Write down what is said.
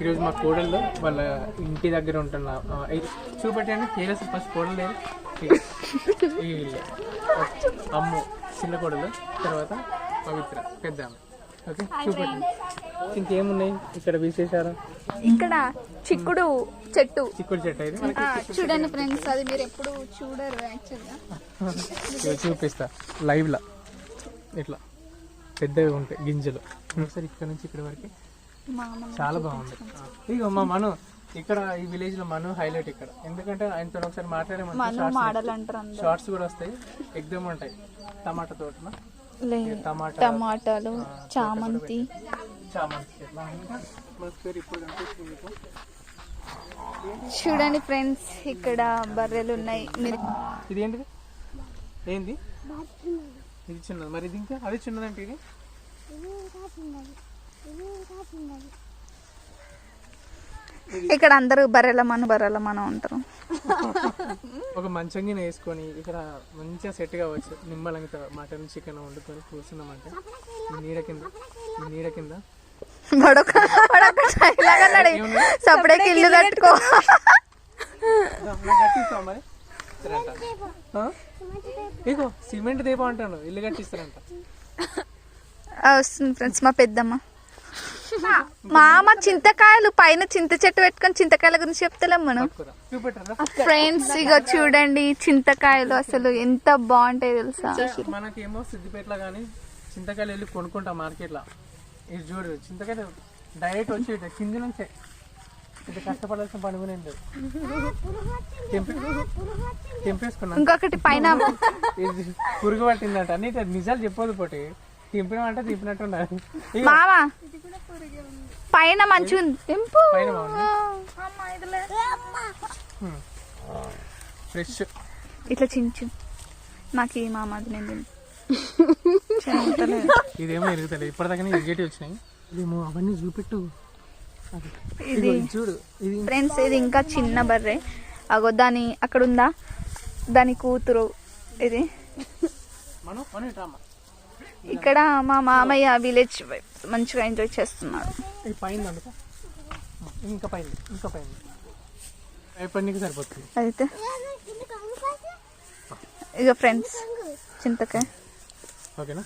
ఈరోజు మా కోడళ్ళు వాళ్ళ ఇంటి దగ్గర ఉంటున్న చూపెట్టండి కేరస్ ఫస్ట్ కోడలు లేదు. అమ్ము చిన్న కోడలు తర్వాత పవిత్ర పెద్ద ఓకే చూపెట్టండి. ఇంకేమున్నాయి? ఇక్కడ విశేషాలు? ఇక్కడ చిక్కుడు చెట్టు. చిక్కుడు చెట్టు అయితే చూడండి ఫ్రెండ్స్ అది మీరు ఎప్పుడు చూడరు యాక్చువల్గా చూపిస్తా. లైవ్లో ఇట్లా. పెద్దవి ఉంటాయి గింజలు. ఒకసారి ఇక్కడ నుంచి ఇక్కడ వరకు. చాలా బాగుంది. ఇగో మా మను ఇక్కడ ఈ విలేజ్లో మను హైలైట్ ఇక్కడ. ఎందుకంటే ఆయనతో ఒకసారి మాట్లాడే షార్ట్స్ కూడా వస్తాయి. ఎగ్దమ్ ఉంటాయి. టమాటా తోటన? లే టమాటా టమాటాలు చామంతి. ఇంకా చూడండి ఫ్రెండ్స్ ఇక్కడ బర్రెలు ఉన్నాయి. ఇది ఏంటిది? ఏంది? ఇది చిన్నది. మరి ఇది ఇంకా? అది చిన్నదంటే ఇది? ఇక్కడ అందరూ బర్రెల మన బర్రెల మన ఉంటారు ఒక మంచంగిన వేసుకొని ఇక్కడ మంచిగా సెట్ కావచ్చు నిమ్మలంగా మటన్ చికెన్ వండుకొని కూర్చున్నామంటే నీడ కింద నీడ కింద. వాడొక వాడొక dialogue అన్నాడు సపరేట్ ఇల్లు కట్టుకో. సిమెంట్ దీపం అంటాను ఇల్లు కట్టిస్తారంట. వస్తుంది ఫ్రెండ్స్ మా పెద్దమ్మ. మామ చింతకాయలు పైన చింత చెట్టు పెట్టుకొని చింతకాయల గురించి చెప్తలేం మనం. ఫ్రెండ్స్ ఇక చూడండి చింతకాయలు అసలు ఎంత బాగుంటాయి తెలుసా? మనకేమో సిద్దిపేటలో కానీ చింతకాయలు వెళ్ళి కొనుక్కుంటాం మార్కెట్లో. ఇది చూడు చింతకాయలు డైరెక్ట్ వచ్చి కింది నుంచే. ఇది కష్టపడాల్సిన పని కూడా లేదు తెంపేసుకున్నా. ఇంకొకటి పైన పురుగు పట్టిందంట. అని ఇట్లా నిజాలు చెప్పదు పోటీ. తింపినామంటే తింపినట్టు ఉండాలి మామ పైన మంచిగా ఉంది. తెంపు. ఫ్రెష్. ఇట్లా చించు నాకు ఈ మామ అది నేను. ఇదేమో ఎరుగుతలేదు ఇప్పటిదాకా వచ్చినాయి. ఇదేమో అవన్నీ చూపెట్టు. అది. ఇది చూడు. ఇది ఫ్రెండ్స్ ఇది ఇంకా చిన్న బర్రె. అగో దాని అక్కడ ఉందా? దాని కూతురు. ఇది. మనం ఇక్కడ మా మామయ్య విలేజ్ మంచిగా ఎంజాయ్ చేస్తున్నాడు ఇంకా పైన ఇంకా పైన. సరిపోతుంది. అయితే ఇక ఫ్రెండ్స్ చింతకాయ. ఓకేనా?